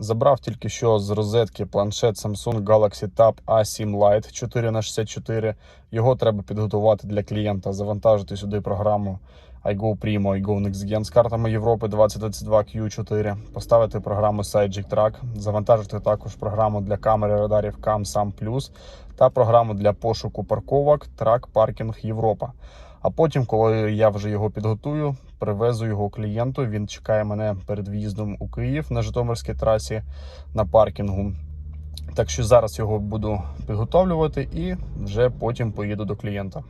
Забрав тільки що з розетки планшет Samsung Galaxy Tab A7 Lite 4 х 64 Його треба підготувати для клієнта, завантажити сюди програму iGo Primo, iGo NextGen з картами Європи 2022 Q4, поставити програму Sidejick Track, завантажити також програму для камери радарів CamSam Plus та програму для пошуку парковок Track Parking Європа. А потім, коли я вже його підготую, привезу його клієнту. Він чекає мене перед в'їздом у Київ на Житомирській трасі на паркінгу. Так що зараз його буду підготовлювати і вже потім поїду до клієнта.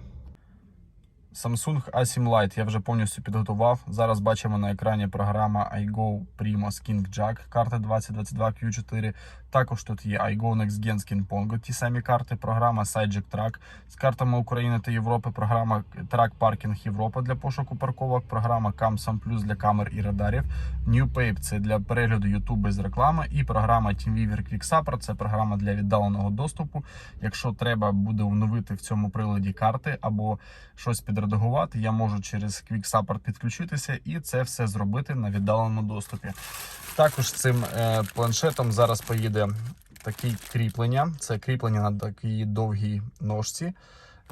Samsung A7 Lite я вже повністю підготував. Зараз бачимо на екрані програма iGo Primo King Jack, карта 2022 Q4. Також тут є iGo Next Gen Skin Pongo, ті самі карти, програма Sidejack Track з картами України та Європи, програма Track Parking Європа для пошуку парковок, програма CamSam Plus для камер і радарів, New Pape це для перегляду YouTube без реклами, і програма TeamViewer Quick Support це програма для віддаленого доступу. Якщо треба буде оновити в цьому приладі карти або щось підредагувати, я можу через Quick Support підключитися і це все зробити на віддаленому доступі. Також цим е, планшетом зараз поїде такі кріплення. Це кріплення на такій довгій ножці.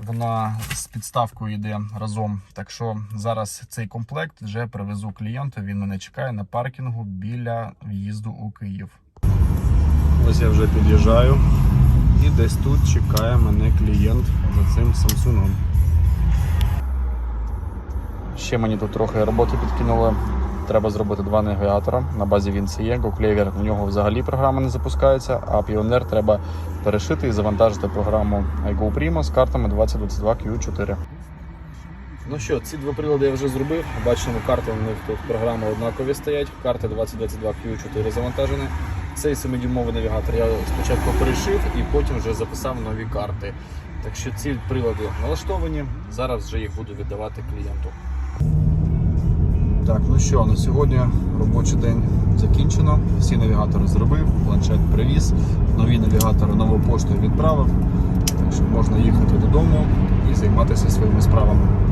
Вона з підставкою йде разом. Так що зараз цей комплект вже привезу клієнту. Він мене чекає на паркінгу біля в'їзду у Київ. Ось я вже під'їжджаю. І десь тут чекає мене клієнт за цим Samsung. Ще мені тут трохи роботи підкинули. Треба зробити два навігатора. На базі він це є. GoClavier, в нього взагалі програма не запускається, а Pioneer треба перешити і завантажити програму iGo Primo з картами 2022 Q4. Ну що, ці два прилади я вже зробив. Бачимо, карти у них тут програми однакові стоять. Карти 2022 Q4 завантажені. Цей 7-дюймовий навігатор я спочатку перешив і потім вже записав нові карти. Так що ці прилади налаштовані. Зараз вже їх буду віддавати клієнту. Так, ну що, на сьогодні робочий день закінчено. Всі навігатори зробив, планшет привіз, нові навігатори нову поштою відправив. Так що можна їхати додому і займатися своїми справами.